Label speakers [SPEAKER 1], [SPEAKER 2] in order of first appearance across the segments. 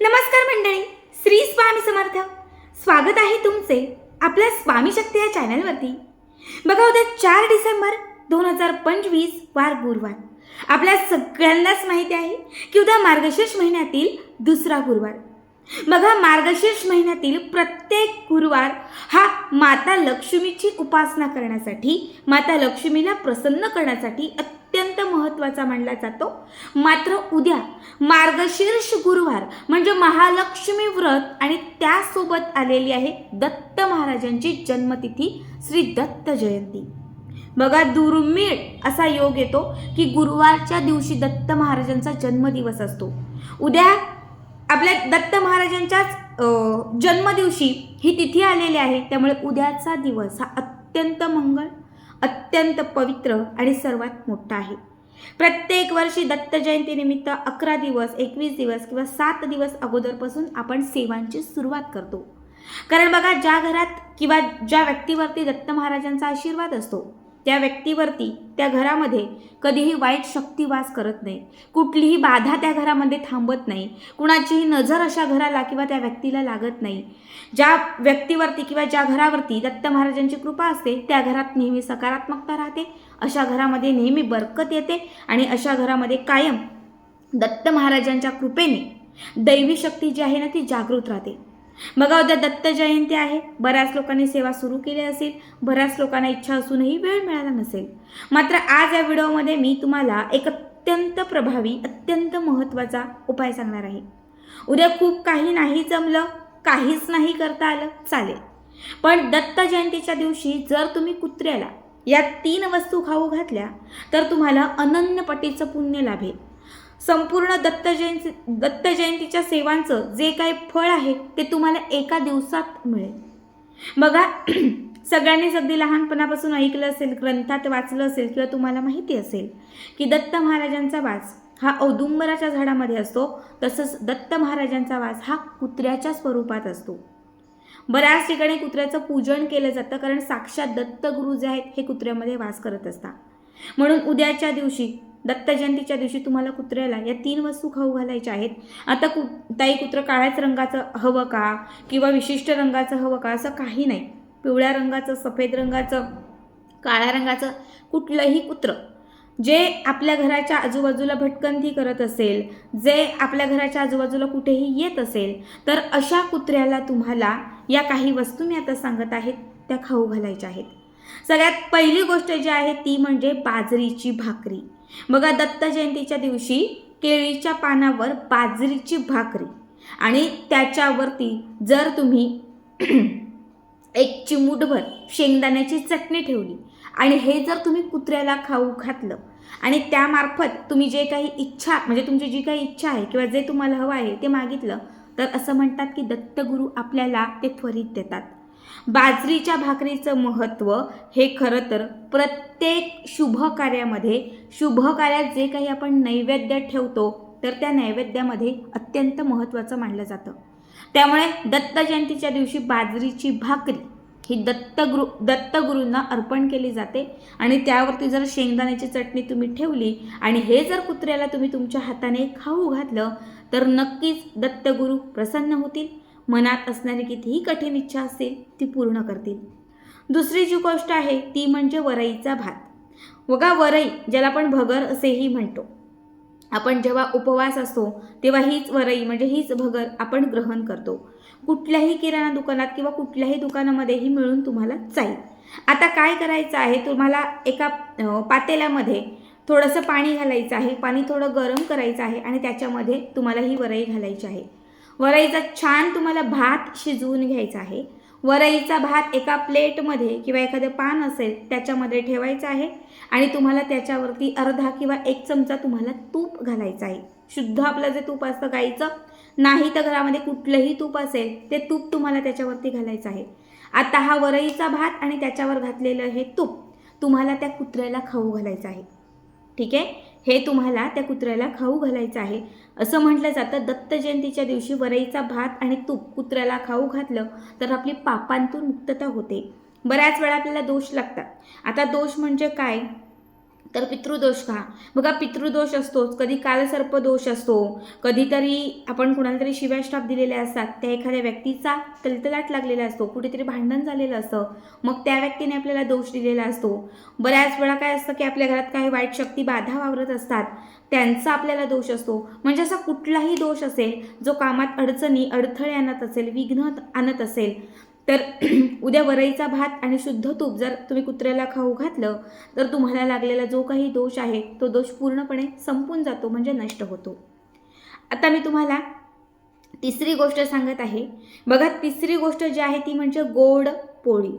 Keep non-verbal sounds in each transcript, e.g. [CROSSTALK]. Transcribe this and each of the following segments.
[SPEAKER 1] नमस्कार मंडळी श्री स्वामी समर्थ. स्वागत आहे तुमचे आपल्या स्वामी शक्ती या चॅनलवरती. बघा उद्या चार डिसेंबर दोन हजार पंचवीस वार गुरुवार. आपल्या सगळ्यांनाच माहिती आहे की उद्या मार्गशीर्ष महिन्यातील दुसरा गुरुवार. बघा मार्गशीर्ष महिन्यातील प्रत्येक गुरुवार हा माता लक्ष्मीची उपासना करण्यासाठी माता लक्ष्मीला प्रसन्न करण्यासाठी अत्यंत महत्त्वाचा मानला जातो. मात्र उद्या मार्गशीर्ष गुरुवार म्हणजे महालक्ष्मी व्रत आणि त्यासोबत आलेली आहे दत्त महाराजांची जन्मतिथी श्री दत्त जयंती. बघा दुर्मिळ असा योग येतो की गुरुवारच्या दिवशी दत्त महाराजांचा जन्मदिवस असतो. उद्या आपल्या दत्त महाराजांच्याच जन्मदिवशी ही तिथी आलेली आहे. त्यामुळे उद्याचा दिवस हा अत्यंत मंगळ अत्यंत पवित्र आणि सर्वात मोठा आहे. प्रत्येक वर्षी दत्त जयंतीनिमित्त अकरा दिवस एकवीस दिवस किंवा सात दिवस अगोदरपासून आपण सेवांची सुरुवात करतो. कारण बघा ज्या घरात किंवा ज्या व्यक्तीवरती दत्त महाराजांचा आशीर्वाद असतो त्या व्यक्तीवरती त्या घरामध्ये कधीही वाईट शक्ती वास करत नाही. कुठलीही बाधा त्या घरामध्ये थांबत नाही. कुणाचीही नजर अशा घराला किंवा त्या व्यक्तीला लागत नाही. ज्या व्यक्तीवरती किंवा ज्या घरावरती दत्त महाराजांची कृपा असते त्या घरात नेहमी सकारात्मकता राहते. अशा घरामध्ये नेहमी बरकत येते आणि अशा घरामध्ये कायम दत्त महाराजांच्या कृपेने दैवी शक्ती जी आहे ना ती जागृत राहते. बघा उद्या दत्त जयंती आहे. बऱ्याच लोकांनी सेवा सुरू केली असेल. बऱ्याच लोकांना इच्छा असूनही वेळ मिळाला नसेल. मात्र आज या व्हिडिओमध्ये मी तुम्हाला एक अत्यंत प्रभावी अत्यंत महत्त्वाचा उपाय सांगणार आहे. उद्या खूप काही नाही जमलं काहीच नाही करता आलं चालेल. पण दत्त जयंतीच्या दिवशी जर तुम्ही कुत्र्याला या तीन वस्तू खाऊ घातल्या तर तुम्हाला अनन्यपटीचं पुण्य लाभेल. संपूर्ण दत्त जयंती दत्त जयंतीच्या सेवांचं जे काही फळ आहे ते तुम्हाला एका दिवसात मिळेल. बघा [CLEARS THROAT] सगळ्यांनीच अगदी लहानपणापासून ऐकलं असेल ग्रंथात वाचलं असेल किंवा तुम्हाला माहिती असेल की दत्त महाराजांचा वास हा औदुंबराच्या झाडामध्ये असतो तसंच दत्त महाराजांचा वास हा कुत्र्याच्या स्वरूपात असतो. बऱ्याच ठिकाणी कुत्र्याचं पूजन केलं जातं कारण साक्षात दत्तगुरु जे आहेत हे कुत्र्यामध्ये वास करत असतात. म्हणून उद्याच्या दिवशी दत्त जयंतीच्या दिवशी तुम्हाला कुत्र्याला या तीन वस्तू खाऊ घालायच्या आहेत. आता कु ताई कुत्रं काळ्याच रंगाचं हवं का? किंवा विशिष्ट रंगाचं हवं का? असं काही नाही. पिवळ्या रंगाचं सफेद रंगाचं काळ्या रंगाचं कुठलंही कुत्रं. जे आपल्या घराच्या आजूबाजूला भटकंती करत असेल जे आपल्या घराच्या आजूबाजूला कुठेही येत असेल तर अशा कुत्र्याला तुम्हाला या काही वस्तू मी आता सांगत आहेत त्या खाऊ घालायच्या आहेत. सगळ्यात पहिली गोष्ट जी आहे ती म्हणजे बाजरीची भाकरी. बघा दत्त जयंतीच्या दिवशी केळीच्या पानावर बाजरीची भाकरी. आणि त्याच्यावरती जर तुम्ही [CLEARS THROAT] एक चिमूटभर शेंगदाण्याची चटणी ठेवली आणि हे जर तुम्ही कुत्र्याला खाऊ घातलं आणि त्यामार्फत तुम्ही जे काही इच्छा म्हणजे तुमची जी काही इच्छा आहे किंवा जे तुम्हाला हवं आहे ते मागितलं तर असं म्हणतात की दत्तगुरू आपल्याला ते त्वरित देतात. बाजरीच्या भाकरीचं महत्त्व हे खरं तर प्रत्येक शुभ कार्यामध्ये शुभ कार्यात जे काही आपण नैवेद्य ठेवतो तर त्या नैवेद्यामध्ये अत्यंत महत्त्वाचं मानलं जातं. त्यामुळे दत्त जयंतीच्या दिवशी बाजरीची भाकरी ही दत्तगुरु दत्तगुरूंना अर्पण केली जाते. आणि त्यावरती जर शेंगदाण्याची चटणी तुम्ही ठेवली आणि हे जर कुत्र्याला तुम्ही तुमच्या हाताने खाऊ घातलं तर नक्कीच दत्तगुरू प्रसन्न होतील. मनात असणारी कितीही कठीण इच्छा असतील ती पूर्ण करतील. दुसरी जी गोष्ट आहे ती म्हणजे वरईचा भात. बघा वरई ज्याला आपण भगर असेही म्हणतो. आपण जेव्हा उपवास असतो तेव्हा हीच वरई म्हणजे हीच भगर आपण ग्रहण करतो. कुठल्याही किराणा दुकानात किंवा कुठल्याही दुकानामध्येही मिळून तुम्हाला जाईल. आता काय करायचं आहे तुम्हाला एका पातेल्यामध्ये थोडंसं पाणी घालायचं आहे पाणी थोडं गरम करायचं आहे आणि त्याच्यामध्ये तुम्हाला ही वरई घालायची आहे. वरईचा छान तुम्हाला भात शिजवून घ्यायचा आहे. वरईचा भात एका प्लेटमध्ये किंवा एखादं पान असेल त्याच्यामध्ये ठेवायचं आहे आणि तुम्हाला त्याच्यावरती अर्धा किंवा एक चमचा तुम्हाला तूप घालायचं आहे. शुद्ध आपलं जे तूप असतं गाईचं नाही तर घरामध्ये कुठलंही तूप असेल ते तूप तुम्हाला त्याच्यावरती घालायचं आहे. आता हा वरईचा भात आणि त्याच्यावर घातलेलं हे तूप तुम्हाला त्या कुत्र्याला खाऊ घालायचं आहे. ठीक आहे? हे तुम्हाला त्या कुत्र्याला खाऊ घालायचं आहे. असं म्हटलं जातं दत्त जयंतीच्या दिवशी वरईचा भात आणि तूप कुत्र्याला खाऊ घातलं तर आपली पापांतून मुक्तता होते. बऱ्याच वेळा आपल्याला दोष लागतात. आता दोष म्हणजे काय? तर पितृदोष का बघा पितृदोष असतोच कधी कालसर्प दोष असतो कधीतरी आपण कुणाला तरी शिव्याश्राप दिलेले असतात त्या एखाद्या व्यक्तीचा तलतलाट लागलेला असतो कुठेतरी भांडण झालेलं असतं मग त्या व्यक्तीने आपल्याला दोष दिलेला असतो. बऱ्याच वेळा काय असतं की आपल्या घरात काही वाईट शक्ती बाधा वावरत असतात त्यांचा आपल्याला दोष असतो. म्हणजे असा कुठलाही दोष असेल जो कामात अडचणी अडथळे आणत असेल विघ्न आणत असेल तर [CLEARS THROAT] उद्या वरईचा भात आणि शुद्ध तूप जर तुम्ही कुत्र्याला खाऊ घातलं तर तुम्हाला लागलेला जो काही दोष आहे तो दोष पूर्णपणे संपून जातो म्हणजे नष्ट होतो. आता मी तुम्हाला तिसरी गोष्ट सांगत आहे. बघा तिसरी गोष्ट जी आहे ती म्हणजे गोड पोळी.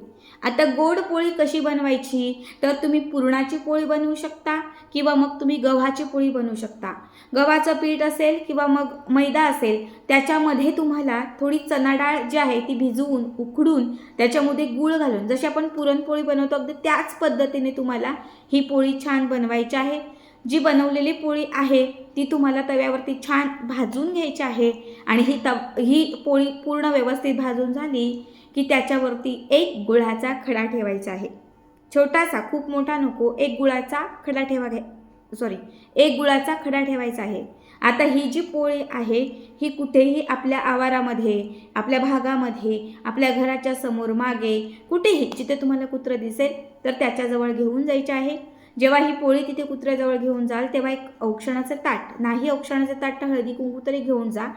[SPEAKER 1] आता गोड पोळी कशी बनवायची? तर तुम्ही पुरणाची पोळी बनवू शकता किंवा मग तुम्ही गव्हाची पोळी बनवू शकता. गव्हाचं पीठ असेल किंवा मग मैदा असेल त्याच्यामध्ये तुम्हाला थोडी चना डाळ जी आहे ती भिजवून उकडून त्याच्यामध्ये गूळ घालून जशी आपण पुरणपोळी बनवतो अगदी त्याच पद्धतीने तुम्हाला ही पोळी छान बनवायची आहे. जी बनवलेली पोळी आहे ती तुम्हाला तव्यावरती छान भाजून घ्यायची आहे आणि ही तव ही पोळी पूर्ण व्यवस्थित भाजून झाली की त्याच्यावरती एक गुळाचा खडा ठेवायचा आहे. छोटासा खूप मोठा नको एक गुळाचा खडा ठेवा घ्या. सॉरी एक गुळाचा खडा ठेवायचा आहे. आता ही जी पोळी आहे ही कुठेही आपल्या आवारामध्ये आपल्या भागामध्ये आपल्या घराच्या समोर मागे कुठेही जिथे तुम्हाला कुत्रं दिसेल तर त्याच्याजवळ घेऊन जायचे आहे. जेव्हा ही पोळी तिथे कुत्र्याजवळ घेऊन जाल तेव्हा एक औक्षणाचं ताट नाही औक्षणाचं ताट हळदी कुंकू तरी घेऊन जा.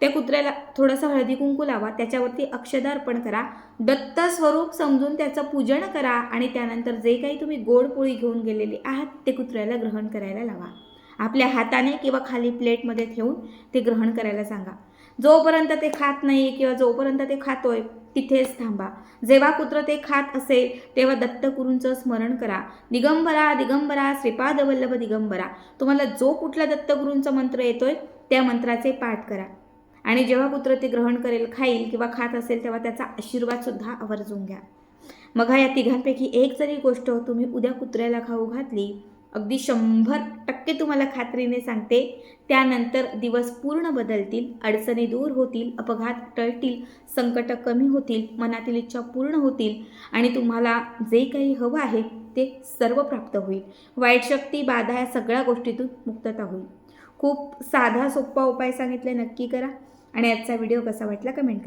[SPEAKER 1] त्या कुत्र्याला थोडंसं हळदी कुंकू लावा त्याच्यावरती अक्षदा अर्पण करा दत्त स्वरूप समजून त्याचं पूजन करा आणि त्यानंतर जे काही तुम्ही गोड पोळी घेऊन गेलेली आहात ते कुत्र्याला ग्रहण करायला लावा. आपल्या हाताने किंवा खाली प्लेटमध्ये ठेवून ते ग्रहण करायला सांगा. जोपर्यंत ते खात नाही किंवा जोपर्यंत ते खातोय तिथेच थांबा. जेव्हा कुत्र ते खात असेल तेव्हा दत्तगुरूंचं स्मरण करा. दिगंबरा दिगंबरा श्रीपाद वल्लभ दिगंबरा. तुम्हाला जो कुठला दत्तगुरूंचा मंत्र येतोय त्या मंत्राचे पाठ करा. आणि जेव्हा कुत्र ते ग्रहण करेल खाईल किंवा खात असेल तेव्हा त्याचा आशीर्वादसुद्धा आवर्जून घ्या. मग या तिघांपैकी एक जरी गोष्ट तुम्ही उद्या कुत्र्याला खाऊ घातली अगदी शंभर टक्के तुम्हाला खात्रीने सांगते त्यानंतर दिवस पूर्ण बदलतील अडचणी दूर होतील अपघात टळतील संकट कमी होतील मनातील इच्छा पूर्ण होतील आणि तुम्हाला जे काही हवं आहे ते सर्व प्राप्त होईल. वाईट शक्ती बाधा या सगळ्या गोष्टीतून मुक्तता होईल. खूप साधा सोपा उपाय सांगितले नक्की करा. आणि आजचा व्हिडिओ कसा वाटला कमेंट करा.